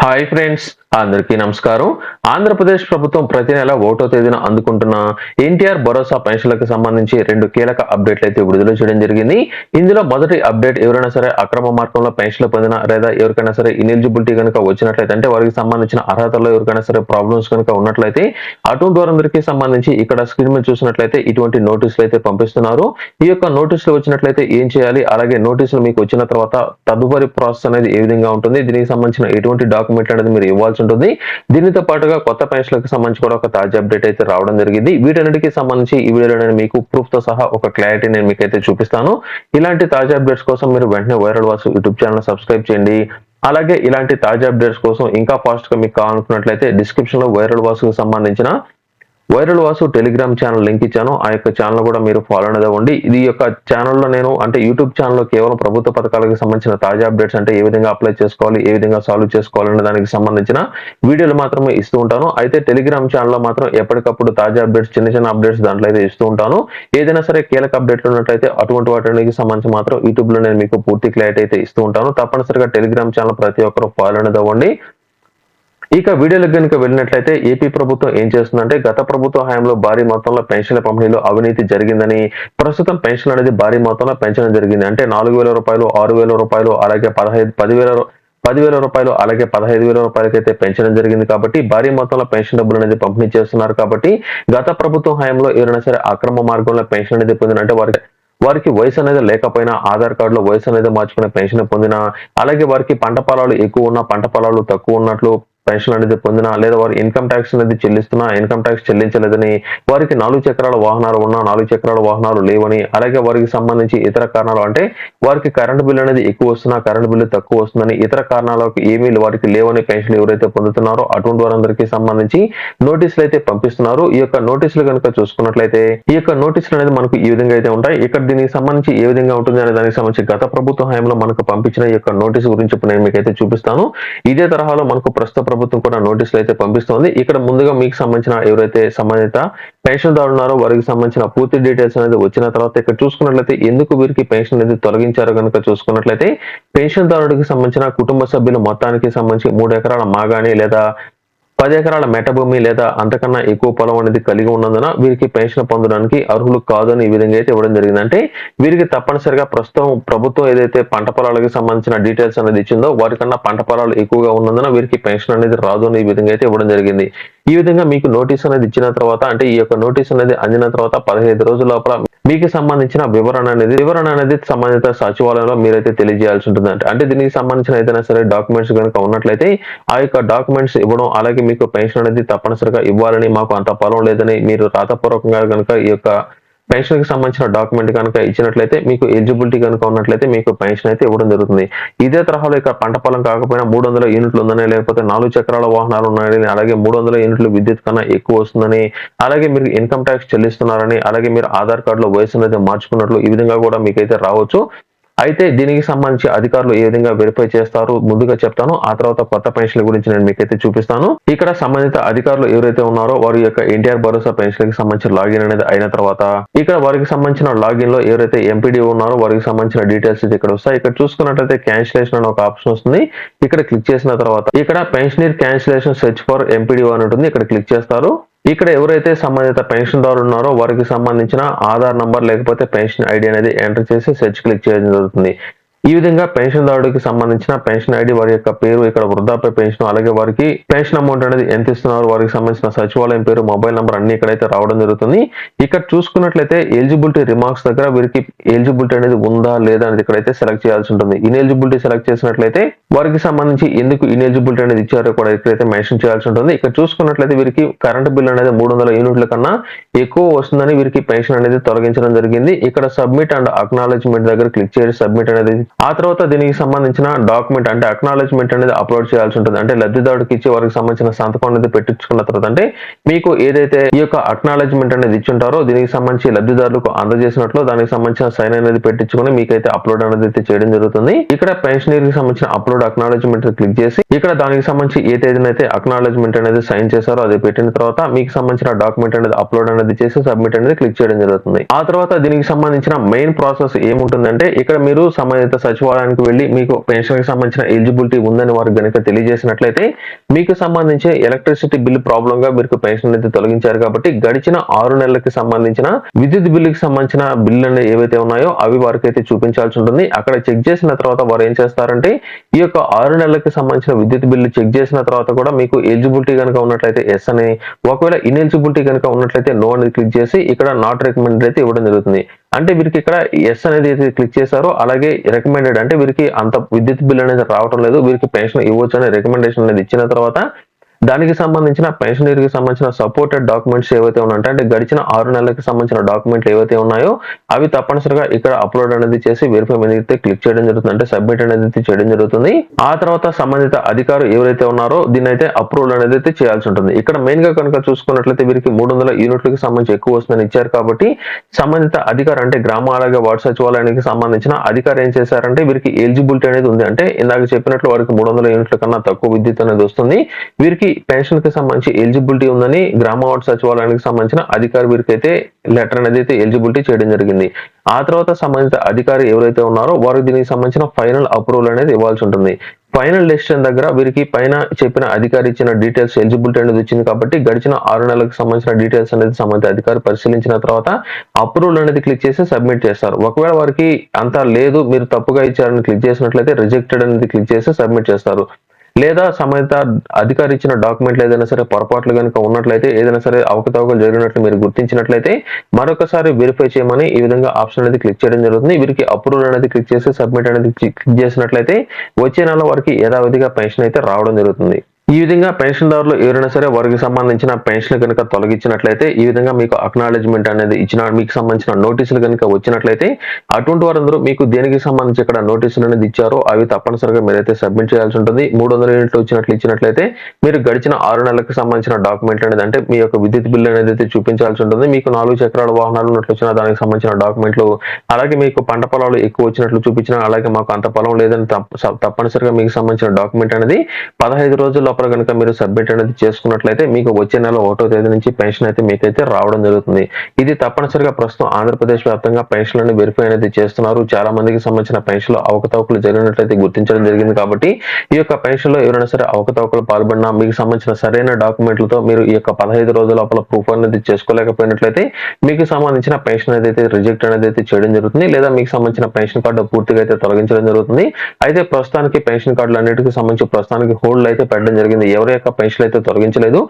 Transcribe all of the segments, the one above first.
Hi friends అందరికీ నమస్కారం. ఆంధ్రప్రదేశ్ ప్రభుత్వం ప్రతి నెల ఒకటో తేదీన అందుకుంటున్న ఎన్టీఆర్ భరోసా పెన్షన్లకు సంబంధించి రెండు కీలక అప్డేట్లు అయితే విడుదల చేయడం జరిగింది. ఇందులో మొదటి అప్డేట్ ఎవరైనా సరే అక్రమ మార్గంలో పెన్షన్లు పొందిన లేదా ఎవరికైనా సరే ఇనెలిజిబిలిటీ కనుక వచ్చినట్లయితే అంటే వారికి సంబంధించిన అర్హతల్లో ఎవరికైనా సరే ప్రాబ్లమ్స్ కనుక ఉన్నట్లయితే అటువంటి వారందరికీ సంబంధించి ఇక్కడ స్క్రీన్ మీద చూసినట్లయితే ఇటువంటి నోటీసులు అయితే పంపిస్తున్నారు. ఈ యొక్క నోటీసులు వచ్చినట్లయితే ఏం చేయాలి? అలాగే నోటీసులు మీకు వచ్చిన తర్వాత తదుపరి ప్రాసెస్ అనేది ఏ విధంగా ఉంటుంది? దీనికి సంబంధించిన ఎటువంటి డాక్యుమెంట్ అనేది మీరు ఇవ్వాల్సి ఉంటుంది. దీనితో పాటుగా కొత్త పెన్షన్లకు సంబంధించి కూడా ఒక తాజా అప్డేట్ అయితే రావడం జరిగింది. వీటన్నిటికి సంబంధించి ఈ వీడియోలో నేను మీకు ప్రూఫ్తో సహా ఒక క్లారిటీ నేను మీకు అయితే చూపిస్తాను. ఇలాంటి తాజా అప్డేట్స్ కోసం మీరు వెంటనే viral Vasu YouTube channel subscribe చేయండి. అలాగే ఇలాంటి తాజా అప్డేట్స్ కోసం ఇంకా ఫాస్ట్గా మీకు కావాలనుకున్నట్లయితే డిస్క్రిప్షన్లో వైరల్ వాసుకు సంబంధించిన viral Vasu Telegram channel link ఇచ్చాను. ఆ యొక్క ఛానల్ కూడా మీరు ఫాలో అనేది అవ్వండి. ఇది యొక్క ఛానల్లో నేను అంటే యూట్యూబ్ ఛానల్లో కేవలం ప్రభుత్వ పథకాలకు సంబంధించిన తాజా అప్డేట్స్ అంటే ఏ విధంగా అప్లై చేసుకోవాలి ఏ విధంగా సాల్వ్ చేసుకోవాలనే దానికి సంబంధించిన వీడియోలు మాత్రమే ఇస్తూ ఉంటాను. అయితే టెలిగ్రామ్ ఛానల్లో మాత్రం ఎప్పటికప్పుడు తాజా అప్డేట్స్ చిన్న చిన్న అప్డేట్స్ దాంట్లో అయితే ఇస్తూ ఉంటాను. ఏదైనా సరే కీలక అప్డేట్లు ఉన్నట్లయితే అటువంటి వాటికి సంబంధించి మాత్రం యూట్యూబ్లో నేను మీకు పూర్తి క్లారిటీ అయితే ఇస్తూ ఉంటాను. తప్పనిసరిగా టెలిగ్రామ్ ఛానల్ ప్రతి ఒక్కరు ఫాలో అనేది అవ్వండి. ఇక వీడియోలకు కనుక వెళ్ళినట్లయితే ఏపీ ప్రభుత్వం ఏం చేస్తుందంటే గత ప్రభుత్వ హయాంలో భారీ మొత్తంలో పెన్షన్ల పంపిణీలో అవినీతి జరిగిందని ప్రస్తుతం పెన్షన్ అనేది భారీ మొత్తంలో పెంచడం జరిగింది. అంటే నాలుగు వేల రూపాయలు ఆరు వేల రూపాయలు అలాగే పదహైదు పదివేల పదివేల రూపాయలు అలాగే పదహైదు వేల రూపాయలకైతే పెంచడం జరిగింది కాబట్టి భారీ మొత్తంలో పెన్షన్ డబ్బులు అనేది పంపిణీ చేస్తున్నారు కాబట్టి గత ప్రభుత్వం హయాంలో ఎవరైనా సరే అక్రమ మార్గంలో పెన్షన్ అనేది పొందినంటే వారికి వారికి వయసు అనేది లేకపోయినా ఆధార్ కార్డులో వయసు అనేది మార్చుకునే పెన్షన్ పొందిన అలాగే వారికి పంట పొలాలు ఎక్కువ ఉన్న పంట పొలాలు తక్కువ ఉన్నట్లు పెన్షన్ అనేది పొందినా లేదా వారు ఇన్కమ్ ట్యాక్స్ అనేది చెల్లిస్తున్నా ఇన్కమ్ ట్యాక్స్ చెల్లించలేదని వారికి నాలుగు చక్రాల వాహనాలు ఉన్నా నాలుగు చక్రాల వాహనాలు లేవని అలాగే వారికి సంబంధించి ఇతర కారణాలు అంటే వారికి కరెంట్ బిల్ అనేది ఎక్కువ వస్తున్నా కరెంట్ బిల్లు తక్కువ వస్తుందని ఇతర కారణాలకు ఏమీ వారికి లేవని పెన్షన్ ఎవరైతే పొందుతున్నారో అటువంటి వారందరికీ సంబంధించి నోటీసులు అయితే పంపిస్తున్నారు. ఈ యొక్క నోటీసులు కనుక చూసుకున్నట్లయితే ఈ యొక్క నోటీసులు అనేది మనకు ఈ విధంగా అయితే ఉంటాయి. ఇక్కడ దీనికి సంబంధించి ఏ విధంగా ఉంటుంది అనే దానికి సంబంధించి గత ప్రభుత్వ హయాంలో మనకు పంపించిన ఈ యొక్క నోటీసు గురించి ఇప్పుడు నేను మీకు అయితే చూపిస్తాను. ఇదే తరహాలో మనకు ప్రస్తుత ప్రభుత్వం కూడా నోటీసులు అయితే పంపిస్తోంది. ఇక్కడ ముందుగా మీకు సంబంధించిన ఎవరైతే సంబంధిత పెన్షన్ దారు ఉన్నారో వారికి సంబంధించిన పూర్తి డీటెయిల్స్ అనేది వచ్చిన తర్వాత ఇక్కడ చూసుకున్నట్లయితే ఎందుకు వీరికి పెన్షన్ అనేది తొలగించారో కనుక చూసుకున్నట్లయితే పెన్షన్ దారుడికి సంబంధించిన కుటుంబ సభ్యులు మొత్తానికి సంబంధించి మూడు ఎకరాల మాగాని లేదా పది ఎకరాల మెటభూమి లేదా అంతకన్నా ఎక్కువ పొలం అనేది కలిగి ఉన్నందున వీరికి పెన్షన్ పొందడానికి అర్హులు కాదని ఈ విధంగా అయితే ఇవ్వడం జరిగిందంటే వీరికి తప్పనిసరిగా ప్రస్తుతం ప్రభుత్వం ఏదైతే పంట పొలాలకు సంబంధించిన డీటెయిల్స్ అనేది ఇచ్చిందో వారికన్నా పంట పొలాలు ఎక్కువగా ఉన్నందున వీరికి పెన్షన్ అనేది రాదు అని ఈ విధంగా అయితే ఇవ్వడం జరిగింది. ఈ విధంగా మీకు నోటీస్ అనేది ఇచ్చిన తర్వాత అంటే ఈ యొక్క నోటీస్ అనేది అందిన తర్వాత పదిహేను రోజుల లోపల మీకు సంబంధించిన వివరణ అనేది వివరణ అనేది సంబంధిత సచివాలయంలో మీరైతే తెలియజేయాల్సి ఉంటుంది అంటే. అంటే దీనికి సంబంధించిన ఏదైనా సరే డాక్యుమెంట్స్ కనుక ఉన్నట్లయితే ఆ యొక్క డాక్యుమెంట్స్ ఇవ్వడం అలాగే మీకు పెన్షన్ అనేది తప్పనిసరిగా ఇవ్వాలని మాకు అంత పొలం లేదని మీరు రాతపూర్వకంగా కనుక ఈ యొక్క పెన్షన్కి సంబంధించిన డాక్యుమెంట్ కనుక ఇచ్చినట్లయితే మీకు ఎలిజిబిలిటీ కనుక ఉన్నట్లయితే మీకు పెన్షన్ అయితే ఇవ్వడం జరుగుతుంది. ఇదే తరహాలో ఇక్కడ పంట పొలం కాకపోయినా మూడు వందల యూనిట్లు ఉందని లేకపోతే నాలుగు చక్రాల వాహనాలు ఉన్నాయని అలాగే మూడు వందల యూనిట్లు విద్యుత్ కన్నా ఎక్కువ వస్తుందని అలాగే మీరు ఇన్కమ్ ట్యాక్స్ చెల్లిస్తున్నారని అలాగే మీరు ఆధార్ కార్డులో వయసు అనేది మార్చుకున్నట్లు ఈ విధంగా కూడా మీకైతే రావచ్చు. అయితే దీనికి సంబంధించి అధికారులు ఏ విధంగా వెరిఫై చేస్తారు? ముందుగా చెప్తాను. ఆ తర్వాత కొత్త పెన్షన్ల గురించి నేను మీకైతే చూపిస్తాను. ఇక్కడ సంబంధిత అధికారులు ఎవరైతే ఉన్నారో వారి యొక్క ఎన్టీఆర్ భరోసా పెన్షన్కి సంబంధించిన లాగిన్ అనేది అయిన తర్వాత ఇక్కడ వారికి సంబంధించిన లాగిన్లో ఎవరైతే ఎంపీడీ ఉన్నారో వారికి సంబంధించిన డీటెయిల్స్ అయితే ఇక్కడ వస్తాయి. ఇక్కడ చూసుకున్నట్లయితే క్యాన్సిలేషన్ అని ఒక ఆప్షన్ వస్తుంది. ఇక్కడ క్లిక్ చేసిన తర్వాత ఇక్కడ pensioner cancellation search for MPD అని ఉంటుంది. ఇక్కడ క్లిక్ చేస్తారు. ఇక్కడ ఎవరైతే సంబంధిత పెన్షన్దారులు ఉన్నారో వారికి సంబంధించిన ఆధార్ నంబర్ లేకపోతే పెన్షన్ ఐడి అనేది ఎంటర్ చేసి సెర్చ్ క్లిక్ చేయడం జరుగుతుంది. ఈ విధంగా పెన్షన్దారుడికి సంబంధించిన పెన్షన్ ఐడి వారి యొక్క పేరు ఇక్కడ వృద్ధాప్య పెన్షన్ అలాగే వారికి పెన్షన్ అమౌంట్ అనేది ఎంత ఇస్తున్నారు వారికి సంబంధించిన సచివాలయం పేరు మొబైల్ నెంబర్ అన్ని ఇక్కడైతే రావడం జరుగుతుంది. ఇక్కడ చూసుకున్నట్లయితే ఎలిజిబిలిటీ రిమార్క్స్ దగ్గర వీరికి ఎలిజిబిలిటీ అనేది ఉందా లేదా అనేది ఇక్కడైతే సెలెక్ట్ చేయాల్సి ఉంటుంది. ఇన్ఎలిజిబిలిటీ సెలెక్ట్ చేసినట్లయితే వారికి సంబంధించి ఎందుకు ఇన్ఎలిజిబిలిటీ అనేది ఇచ్చారో కూడా ఇక్కడైతే మెన్షన్ చేయాల్సి ఉంటుంది. ఇక్కడ చూసుకున్నట్లయితే వీరికి కరెంట్ బిల్ అనేది మూడు వందల యూనిట్ల కన్నా ఎక్కువ వస్తుందని వీరికి పెన్షన్ అనేది తొలగించడం జరిగింది. ఇక్కడ సబ్మిట్ అండ్ అక్నాలజ్మెంట్ దగ్గర క్లిక్ చేసి సబ్మిట్ అనేది ఆ తర్వాత దీనికి సంబంధించిన డాక్యుమెంట్ అంటే అక్నాలజ్మెంట్ అనేది అప్లోడ్ చేయాల్సి ఉంటుంది. అంటే లబ్ధిదారుడికి ఇచ్చి వారికి సంబంధించిన సంతకం అనేది పెట్టించుకున్న తర్వాత అంటే మీకు ఏదైతే ఈ యొక్క అక్నాలజ్మెంట్ అనేది ఇచ్చుంటారో దీనికి సంబంధించి లబ్ధిదారులకు అందజేసినట్లు దానికి సంబంధించిన సైన్ అనేది పెట్టించుకొని మీకైతే అప్లోడ్ అనేది అయితే చేయడం జరుగుతుంది. ఇక్కడ పెన్షనర్కి సంబంధించిన అప్లోడ్ అక్నాలజ్మెంట్ క్లిక్ చేసి ఇక్కడ దానికి సంబంధించి ఏ తేదీనైతే అక్నాలజ్మెంట్ అనేది సైన్ చేశారో అది పెట్టిన తర్వాత మీకు సంబంధించిన డాక్యుమెంట్ అనేది అప్లోడ్ అనేది చేసి సబ్మిట్ అనేది క్లిక్ చేయడం జరుగుతుంది. ఆ తర్వాత దీనికి సంబంధించిన మెయిన్ ప్రాసెస్ ఏముంటుందంటే ఇక్కడ మీరు సంబంధిత సచివాలయానికి వెళ్ళి మీకు పెన్షన్కి సంబంధించిన ఎలిజిబిలిటీ ఉందని వారు గనుక తెలియజేసినట్లయితే మీకు సంబంధించిన ఎలక్ట్రిసిటీ బిల్ ప్రాబ్లంగా మీకు పెన్షన్ అయితే తొలగించారు కాబట్టి గడిచిన ఆరు నెలలకి సంబంధించిన విద్యుత్ బిల్లుకి సంబంధించిన బిల్లు ఏవైతే ఉన్నాయో అవి వారికి అయితే చూపించాల్సి ఉంటుంది. అక్కడ చెక్ చేసిన తర్వాత వారు ఏం చేస్తారంటే ఈ యొక్క ఆరు నెలలకి సంబంధించిన విద్యుత్ బిల్లు చెక్ చేసిన తర్వాత కూడా మీకు ఎలిజిబిలిటీ కనుక ఉన్నట్లయితే ఎస్ అని ఒకవేళ ఇన్ఎలిజిబిలిటీ కనుక ఉన్నట్లయితే నో అని క్లిక్ చేసి ఇక్కడ నాట్ రికమెండెడ్ అయితే ఇవ్వడం జరుగుతుంది. అంటే వీరికి ఇక్కడ ఎస్ అనేది ఏదైతే క్లిక్ చేశారో. అలాగే రికమెండెడ్ అంటే వీరికి అంత విద్యుత్ బిల్ అనేది రావటం లేదు. వీరికి పెన్షన్ ఇవ్వచ్చు అనే రికమెండేషన్ అనేది ఇచ్చిన తర్వాత దానికి సంబంధించిన పెన్షనరీకి సంబంధించిన సపోర్టెడ్ డాక్యుమెంట్స్ ఏవైతే ఉన్నాయంటే అంటే గడిచిన ఆరు నెలలకు సంబంధించిన డాక్యుమెంట్లు ఏవైతే ఉన్నాయో అవి తప్పనిసరిగా ఇక్కడ అప్లోడ్ అనేది చేసి వెరిఫై మీద అయితే క్లిక్ చేయడం జరుగుతుంది. అంటే సబ్మిట్ అనేది అయితే చేయడం జరుగుతుంది. ఆ తర్వాత సంబంధిత అధికారులు ఎవరైతే ఉన్నారో దీన్ని అయితే అప్రూవల్ అనేది అయితే చేయాల్సి ఉంటుంది. ఇక్కడ మెయిన్గా కనుక చూసుకున్నట్లయితే వీరికి మూడు వందల యూనిట్లకు సంబంధించి ఎక్కువ వస్తుందని ఇచ్చారు కాబట్టి సంబంధిత అధికారు అంటే గ్రామ అలాగే వార్డు సచివాలయానికి సంబంధించిన అధికారు ఏం చేశారంటే వీరికి ఎలిజిబిలిటీ అనేది ఉంది. అంటే ఇందాక చెప్పినట్లు వారికి మూడు వందల యూనిట్ల కన్నా తక్కువ విద్యుత్ అనేది వస్తుంది. వీరికి పెన్షన్కి సంబంధించి ఎలిజిబిలిటీ ఉందని గ్రామ వార్డు సచివాలయానికి సంబంధించిన అధికారి వీరికి అయితే లెటర్ అనేది అయితే ఎలిజిబిలిటీ చేయడం జరిగింది. ఆ తర్వాత సంబంధిత అధికారి ఎవరైతే ఉన్నారో వారికి దీనికి సంబంధించిన ఫైనల్ అప్రూవల్ అనేది ఇవ్వాల్సి ఉంటుంది. ఫైనల్ డెసిషన్ దగ్గర వీరికి పైన చెప్పిన అధికారి ఇచ్చిన డీటెయిల్స్ ఎలిజిబిలిటీ అనేది వచ్చింది కాబట్టి గడిచిన ఆరు నెలలకు సంబంధించిన డీటెయిల్స్ అనేది సంబంధిత అధికారి పరిశీలించిన తర్వాత అప్రూవల్ అనేది క్లిక్ చేసి సబ్మిట్ చేస్తారు. ఒకవేళ వారికి అంతా లేదు మీరు తప్పుగా ఇచ్చారని క్లిక్ చేసినట్లయితే రిజెక్టెడ్ అనేది క్లిక్ చేసి సబ్మిట్ చేస్తారు. లేదా సంబంధిత అధికారి ఇచ్చిన డాక్యుమెంట్లు ఏదైనా సరే పొరపాట్లు కనుక ఉన్నట్లయితే ఏదైనా సరే అవకతవకలు జరిగినట్లు మీరు గుర్తించినట్లయితే మరొకసారి వెరిఫై చేయమని ఈ విధంగా ఆప్షన్ అనేది క్లిక్ చేయడం జరుగుతుంది. వీరికి అప్రూవల్ అనేది క్లిక్ చేసి సబ్మిట్ అనేది క్లిక్ చేసినట్లయితే వచ్చే నెల వారికి యథావిధిగా పెన్షన్ అయితే రావడం జరుగుతుంది. ఈ విధంగా పెన్షన్దారులు ఎవరైనా సరే వారికి సంబంధించిన పెన్షన్ కనుక తొలగించినట్లయితే ఈ విధంగా మీకు అక్నాలెడ్జ్మెంట్ అనేది ఇచ్చిన మీకు సంబంధించిన నోటీసులు కనుక వచ్చినట్లయితే అటువంటి వారందరూ మీకు దేనికి సంబంధించి ఇక్కడ నోటీసులు అనేది ఇచ్చారో అవి తప్పనిసరిగా మీరైతే సబ్మిట్ చేయాల్సి ఉంటుంది. మూడు వందల యూనిట్లు వచ్చినట్లు ఇచ్చినట్లయితే మీరు గడిచిన ఆరు నెలలకు సంబంధించిన డాక్యుమెంట్ అనేది అంటే మీ యొక్క విద్యుత్ బిల్లు అనేది అయితే చూపించాల్సి ఉంటుంది. మీకు నాలుగు చక్రాల వాహనాలు ఉన్నట్లు వచ్చిన దానికి సంబంధించిన డాక్యుమెంట్లు అలాగే మీకు పంట పొలాలు ఎక్కువ వచ్చినట్లు చూపించిన అలాగే మాకు అంత పొలం లేదని తప్పనిసరిగా మీకు సంబంధించిన డాక్యుమెంట్ అనేది పదహైదు రోజుల్లో లోపల కనుక మీరు సబ్మిట్ అనేది చేసుకున్నట్లయితే మీకు వచ్చే నెల ఒకటో తేదీ నుంచి పెన్షన్ అయితే మీకైతే రావడం జరుగుతుంది. ఇది తప్పనిసరిగా ప్రస్తుతం ఆంధ్రప్రదేశ్ వ్యాప్తంగా పెన్షన్లను వెరిఫై అనేది చేస్తున్నారు. చాలా మందికి సంబంధించిన పెన్షన్లు అవకతవకలు జరిగినట్లయితే గుర్తించడం జరిగింది కాబట్టి ఈ యొక్క పెన్షన్లో ఎవరైనా సరే అవకతవకలు పాల్పడినా మీకు సంబంధించిన సరైన డాక్యుమెంట్లతో మీరు ఈ యొక్క పదహైదు రోజుల లోపల ప్రూఫ్ అనేది చేసుకోలేకపోయినట్లయితే మీకు సంబంధించిన పెన్షన్ ఏదైతే రిజెక్ట్ అనేది అయితే చేయడం జరుగుతుంది. లేదా మీకు సంబంధించిన పెన్షన్ కార్డు పూర్తిగా అయితే తొలగించడం జరుగుతుంది. అయితే ప్రస్తుతానికి పెన్షన్ కార్డులు అన్నిటికీ సంబంధించి ప్రస్తుతానికి హోల్డ్ అయితే పెట్టడం జరిగింది. ఎవరి యొక్క పెన్షన్ అయితే తొలగించలేదు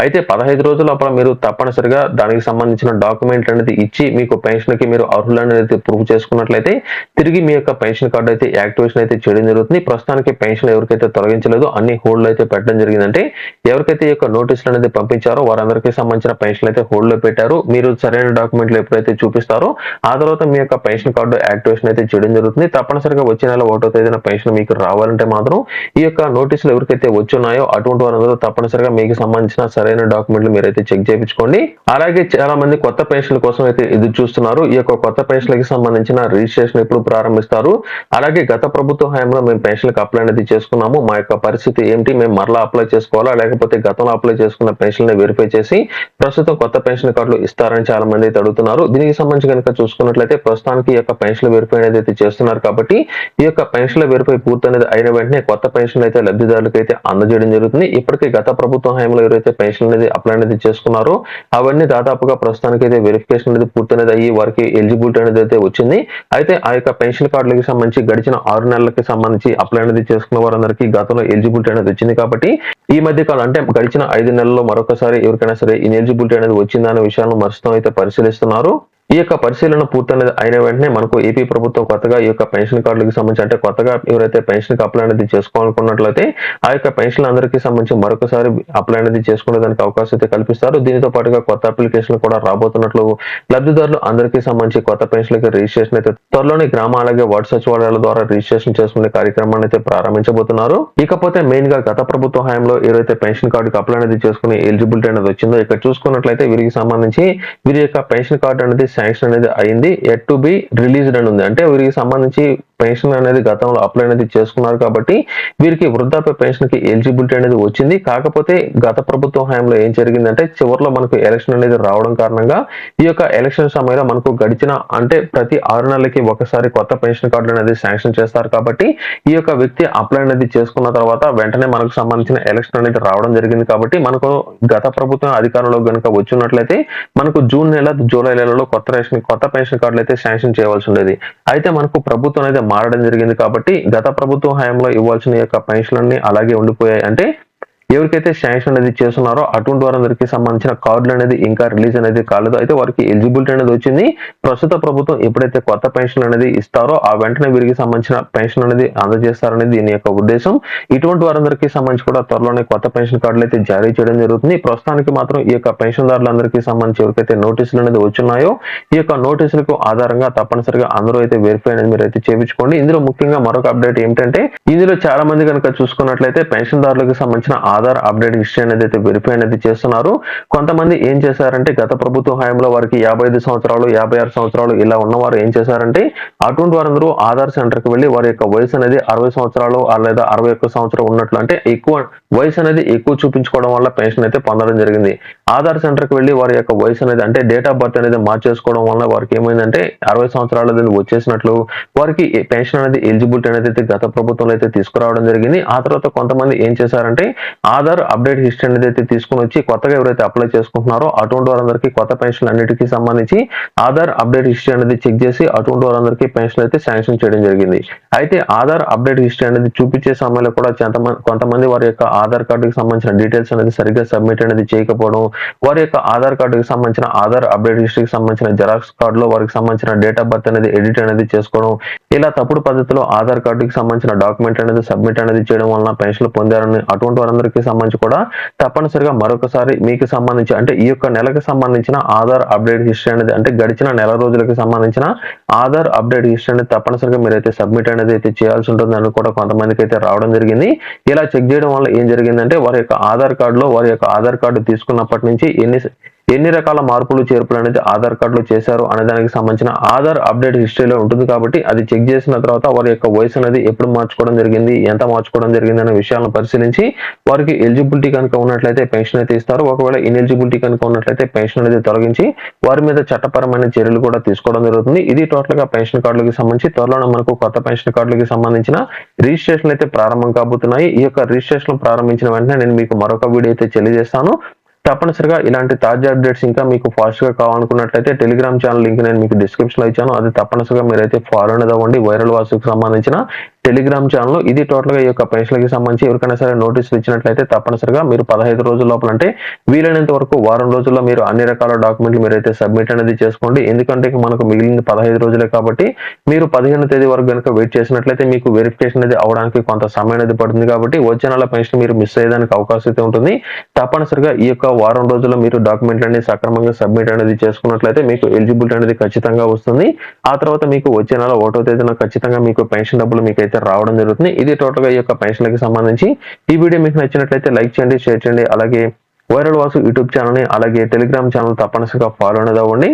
అయితే పదహైదు రోజుల లోపల మీరు తప్పనిసరిగా దానికి సంబంధించిన డాక్యుమెంట్ అనేది ఇచ్చి మీకు పెన్షన్కి మీరు అర్హులు అనేది ప్రూవ్ చేసుకున్నట్లయితే తిరిగి మీ యొక్క పెన్షన్ కార్డు అయితే యాక్టివేషన్ అయితే చేయడం జరుగుతుంది. ప్రస్తుతానికి పెన్షన్ ఎవరికైతే తొలగించలేదు అన్ని హోల్డ్ అయితే పెట్టడం జరిగిందంటే ఎవరికైతే ఈ యొక్క నోటీసులు అనేది పంపించారో వారందరికీ సంబంధించిన పెన్షన్ అయితే హోల్డ్లో పెట్టారు. మీరు సరైన డాక్యుమెంట్లు ఎప్పుడైతే చూపిస్తారో ఆ తర్వాత మీ యొక్క పెన్షన్ కార్డు యాక్టివేషన్ అయితే చేయడం జరుగుతుంది. తప్పనిసరిగా వచ్చే నెల ఒకటో తేదీన పెన్షన్ మీకు రావాలంటే మాత్రం ఈ యొక్క నోటీసులు ఎవరికైతే వచ్చున్నాయో అటువంటి వారందరూ తప్పనిసరిగా మీకు సంబంధించిన సరైన డాక్యుమెంట్లు మీరైతే చెక్ చేయించుకోండి. అలాగే చాలా మంది కొత్త పెన్షన్ల కోసం అయితే ఎదురు చూస్తున్నారు. ఈ యొక్క కొత్త పెన్షన్లకి సంబంధించిన రిజిస్ట్రేషన్ ఎప్పుడు ప్రారంభిస్తారు? అలాగే గత ప్రభుత్వ హయాంలో మేము పెన్షన్లకు అప్లై అనేది చేసుకున్నాము. మా యొక్క పరిస్థితి ఏంటి మేము మరలా అప్లై చేసుకోవాలా? లేకపోతే గతంలో అప్లై చేసుకున్న పెన్షన్ వెరిఫై చేసి ప్రస్తుతం కొత్త పెన్షన్ కార్డులు ఇస్తారని చాలా మంది అయితే అడుగుతున్నారు. దీనికి సంబంధించి కనుక చూసుకున్నట్లయితే ప్రస్తుతానికి ఈ యొక్క పెన్షన్ వెరిఫై అనేది అయితే చేస్తున్నారు కాబట్టి ఈ యొక్క పెన్షన్ల వెరిఫై పూర్తి అనేది అయిన వెంటనే కొత్త పెన్షన్ అయితే లబ్ధిదారులకు అయితే అందజేయడం జరుగుతుంది. ఇప్పటికే గత ప్రభుత్వ హయాంలో ఎవరైతే పెన్షన్ అనేది అప్లై అనేది చేసుకున్నారు. అవన్నీ దాదాపుగా ప్రస్తుతానికి అయితే వెరిఫికేషన్ అనేది పూర్తి అనేది అయ్యి వారికి ఎలిజిబిలిటీ అనేది అయితే వచ్చింది. అయితే ఆ యొక్క పెన్షన్ కార్డులకి సంబంధించి గడిచిన ఆరు నెలలకి సంబంధించి అప్లై అనేది చేసుకున్న వారందరికీ గతంలో ఎలిజిబిలిటీ అనేది వచ్చింది కాబట్టి ఈ మధ్య కాలం అంటే గడిచిన ఐదు నెలల్లో మరొకసారి ఎవరికైనా సరే ఇన్ ఎలిజిబిలిటీ అనేది వచ్చిందనే విషయాలను ప్రస్తుతం అయితే పరిశీలిస్తున్నారు. ఈ యొక్క పరిశీలన పూర్తయినది అయిన వెంటనే మనకు ఏపీ ప్రభుత్వం కొత్తగా ఈ యొక్క పెన్షన్ కార్డులకు సంబంధించి అంటే కొత్తగా ఎవరైతే పెన్షన్కి అప్లై అనేది చేసుకోవాలనుకున్నట్లయితే ఆ యొక్క పెన్షన్ అందరికీ సంబంధించి మరొకసారి అప్లై అనేది చేసుకునే దానికి అవకాశం అయితే కల్పిస్తారు. దీనితో పాటుగా కొత్త అప్లికేషన్లు కూడా రాబోతున్నట్లు లబ్ధిదారులు అందరికీ సంబంధించి కొత్త పెన్షన్లకి రిజిస్ట్రేషన్ అయితే త్వరలోని గ్రామ అలాగే వార్డు సచివాలయాల ద్వారా రిజిస్ట్రేషన్ చేసుకునే కార్యక్రమాన్ని అయితే ప్రారంభించబోతున్నారు. ఇకపోతే మెయిన్గా గత ప్రభుత్వ హయాంలో ఏదైతే పెన్షన్ కార్డుకి అప్లై అనేది చేసుకునే ఎలిజిబిలిటీ అనేది వచ్చిందో ఇక్కడ చూసుకున్నట్లయితే వీరికి సంబంధించి వీరి యొక్క పెన్షన్ కార్డు అనేది శాంక్షన్ అనేది అయింది. ఎట్ టు బి రిలీజ్డ్ అని ఉంది. అంటే వీరికి సంబంధించి పెన్షన్ అనేది గతంలో అప్లై అనేది చేసుకున్నారు కాబట్టి వీరికి వృద్ధాప్య పెన్షన్కి ఎలిజిబిలిటీ అనేది వచ్చింది. కాకపోతే గత ప్రభుత్వం హయాంలో ఏం జరిగిందంటే చివరిలో మనకు ఎలక్షన్ అనేది రావడం కారణంగా ఈ యొక్క ఎలక్షన్ సమయంలో మనకు గడిచిన అంటే ప్రతి ఆరు నెలలకి ఒకసారి కొత్త పెన్షన్ కార్డు అనేది శాంక్షన్ చేస్తారు కాబట్టి ఈ యొక్క వ్యక్తి అప్లై అనేది చేసుకున్న తర్వాత వెంటనే మనకు సంబంధించిన ఎలక్షన్ అనేది రావడం జరిగింది కాబట్టి మనకు గత ప్రభుత్వం అధికారంలో కనుక వచ్చినట్లయితే మనకు జూన్ నెల జూలై నెలలో కొత్త రేషన్ కొత్త పెన్షన్ కార్డులు అయితే శాంక్షన్ చేయవలసి ఉండేది. అయితే మనకు ప్రభుత్వం అనేది మారడం జరిగింది కాబట్టి గత ప్రభుత్వం హయాంలో ఇవ్వాల్సిన యొక్క పెన్షన్లన్నీ అలాగే ఉండిపోయాయి. అంటే ఎవరికైతే శాంక్షన్ అనేది చేస్తున్నారో అటువంటి వారందరికీ సంబంధించిన కార్డులు అనేది ఇంకా రిలీజ్ అనేది కాలేదు. అయితే వారికి ఎలిజిబిలిటీ అనేది వచ్చింది. ప్రస్తుత ప్రభుత్వం ఎప్పుడైతే కొత్త పెన్షన్ అనేది ఇస్తారో ఆ వెంటనే వీరికి సంబంధించిన పెన్షన్ అనేది అందజేస్తారనేది దీని యొక్క ఉద్దేశం. ఇటువంటి వారందరికీ సంబంధించి కూడా త్వరలోనే కొత్త పెన్షన్ కార్డులు అయితే జారీ చేయడం జరుగుతుంది. ప్రస్తుతానికి మాత్రం ఈ యొక్క పెన్షన్దారులందరికీ సంబంధించి ఎవరికైతే నోటీసులు అనేది వచ్చున్నాయో ఈ యొక్క నోటీసులకు ఆధారంగా తప్పనిసరిగా అందరూ అయితే వెరిఫై అనేది మీరు అయితే చేయించుకోండి. ఇందులో ముఖ్యంగా మరొక అప్డేట్ ఏమిటంటే ఇందులో చాలా మంది కనుక చూసుకున్నట్లయితే పెన్షన్దారులకు సంబంధించిన ఆధార్ అప్డేట్ హిస్టరీ అనేది అయితే వెరిఫై అనేది చేస్తున్నారు. కొంతమంది ఏం చేశారంటే గత ప్రభుత్వ హయాంలో వారికి యాభై ఐదు సంవత్సరాలు యాభై ఆరు సంవత్సరాలు ఇలా ఉన్నవారు ఏం చేశారంటే అటువంటి వారందరూ ఆధార్ సెంటర్కి వెళ్ళి వారి యొక్క వయసు అనేది అరవై సంవత్సరాలు లేదా అరవై ఒక్క సంవత్సరం ఉన్నట్లు అంటే ఎక్కువ వయసు అనేది ఎక్కువ చూపించుకోవడం వల్ల పెన్షన్ అయితే పొందడం జరిగింది. ఆధార్ సెంటర్కి వెళ్ళి వారి యొక్క వయసు అనేది అంటే డేట్ ఆఫ్ బర్త్ అనేది మార్చేసుకోవడం వల్ల వారికి ఏమైందంటే అరవై సంవత్సరాలు అనేది వచ్చేసినట్లు వారికి పెన్షన్ అనేది ఎలిజిబిలిటీ అనేది అయితే గత ప్రభుత్వంలో అయితే తీసుకురావడం జరిగింది. ఆ తర్వాత కొంతమంది ఏం చేశారంటే ఆధార్ అప్డేట్ హిస్టరీ అనేది అయితే తీసుకుని వచ్చి కొత్తగా ఎవరైతే అప్లై చేసుకుంటున్నారో అటువంటి వారందరికీ కొత్త పెన్షన్ అన్నిటికీ సంబంధించి ఆధార్ అప్డేట్ హిస్టరీ అనేది చెక్ చేసి అటువంటి వారందరికీ పెన్షన్ అయితే శాంక్షన్ చేయడం జరిగింది. అయితే ఆధార్ అప్డేట్ హిస్టరీ అనేది చూపించే సమయంలో కూడా కొంతమంది వారి యొక్క ఆధార్ కార్డుకి సంబంధించిన డీటెయిల్స్ అనేది సరిగ్గా సబ్మిట్ అనేది చేయకపోవడం వారి యొక్క ఆధార్ కార్డుకి సంబంధించిన ఆధార్ అప్డేట్ హిస్టరీకి సంబంధించిన జెరాక్స్ కార్డులో వారికి సంబంధించిన డేట్ ఆఫ్ బర్త్ అనేది ఎడిట్ అనేది చేసుకోవడం ఇలా తప్పుడు పద్ధతిలో ఆధార్ కార్డుకి సంబంధించిన డాక్యుమెంట్ అనేది సబ్మిట్ అనేది చేయడం వలన పెన్షన్లు పొందారని అటువంటి వారందరికీ సంబంధించి కూడా తప్పనిసరిగా మరొకసారి మీకు సంబంధించి అంటే ఈ యొక్క నెలకు సంబంధించిన ఆధార్ అప్డేట్ హిస్టరీ అనేది అంటే గడిచిన నెల రోజులకు సంబంధించిన ఆధార్ అప్డేట్ హిస్టరీ అనేది తప్పనిసరిగా మీరైతే సబ్మిట్ అనేది అయితే చేయాల్సి ఉంటుంది అని కూడా కొంతమందికి అయితే రావడం జరిగింది. ఇలా చెక్ చేయడం వల్ల ఏం జరిగిందంటే వారి యొక్క ఆధార్ కార్డులో వారి యొక్క ఆధార్ కార్డు తీసుకున్నప్పటి నుంచి ఎన్ని ఎన్ని రకాల మార్పులు చేర్పులు అనేది ఆధార్ కార్డులో చేశారు అనే దానికి సంబంధించిన ఆధార్ అప్డేట్ హిస్టరీలో ఉంటుంది కాబట్టి అది చెక్ చేసిన తర్వాత వారి యొక్క వయసు అనేది ఎప్పుడు మార్చుకోవడం జరిగింది ఎంత మార్చుకోవడం జరిగింది అనే విషయాలను పరిశీలించి వారికి ఎలిజిబిలిటీ కనుక ఉన్నట్లయితే పెన్షన్ అయితే ఇస్తారు. ఒకవేళ ఇన్ఎలిజిబిలిటీ కనుక ఉన్నట్లయితే పెన్షన్ అనేది తొలగించి వారి మీద చట్టపరమైన చర్యలు కూడా తీసుకోవడం జరుగుతుంది. ఇది టోటల్గా పెన్షన్ కార్డులకి సంబంధించి త్వరలోనే మనకు కొత్త పెన్షన్ కార్డులకి సంబంధించిన రిజిస్ట్రేషన్ అయితే ప్రారంభం కాబోతున్నాయి. ఈ యొక్క రిజిస్ట్రేషన్ ప్రారంభించిన వెంటనే నేను మీకు మరొక వీడియో అయితే తెలియజేస్తాను. తప్పనిసరిగా ఇలాంటి తాజా అప్డేట్స్ ఇంకా మీకు ఫాస్ట్గా కావాలనుకున్నట్లయితే టెలిగ్రామ్ ఛానల్ లింక్ నేను మీకు డిస్క్రిప్షన్లో ఇచ్చాను. అది తప్పనిసరిగా మీరైతే ఫాలో అనేది అవ్వండి. వైరల్ వాసుకు సంబంధించిన టెలిగ్రామ్ ఛానల్ ఇది టోటల్గా ఈ యొక్క పెన్షన్లకి సంబంధించి ఎవరికైనా సరే నోటీసులు ఇచ్చినట్లయితే తప్పనిసరిగా మీరు పదహైదు రోజుల లోపల అంటే వీలైనంత వరకు వారం రోజుల్లో మీరు అన్ని రకాల డాక్యుమెంట్లు మీరైతే సబ్మిట్ అనేది చేసుకోండి. ఎందుకంటే మనకు మిగిలిన పదహైదు రోజులే కాబట్టి మీరు పదిహేను తేదీ వరకు కనుక వెయిట్ చేసినట్లయితే మీకు వెరిఫికేషన్ అనేది అవడానికి కొంత సమయం అనేది పడుతుంది కాబట్టి వచ్చే నెల పెన్షన్ మీరు మిస్ అయ్యేదానికి అవకాశం అయితే ఉంటుంది. తప్పనిసరిగా ఈ యొక్క వారం రోజుల్లో మీరు డాక్యుమెంట్లు అనేది సక్రమంగా సబ్మిట్ అనేది చేసుకున్నట్లయితే మీకు ఎలిజిబిలిటీ అనేది ఖచ్చితంగా వస్తుంది. ఆ తర్వాత మీకు వచ్చే నెల ఒకటో తేదీన ఖచ్చితంగా మీకు పెన్షన్ డబ్బులు మీకు అయితే రావడం జరుగుతుంది. ఇది టోటల్గా ఈ యొక్క పెన్షన్లకి సంబంధించి. ఈ వీడియో మీకు నచ్చినట్లయితే లైక్ చేయండి షేర్ చేయండి. అలాగే వైరల్ వాసు యూట్యూబ్ ఛానల్ని అలాగే టెలిగ్రామ్ ఛానల్ తప్పనిసరిగా ఫాలో అనేది అవ్వండి.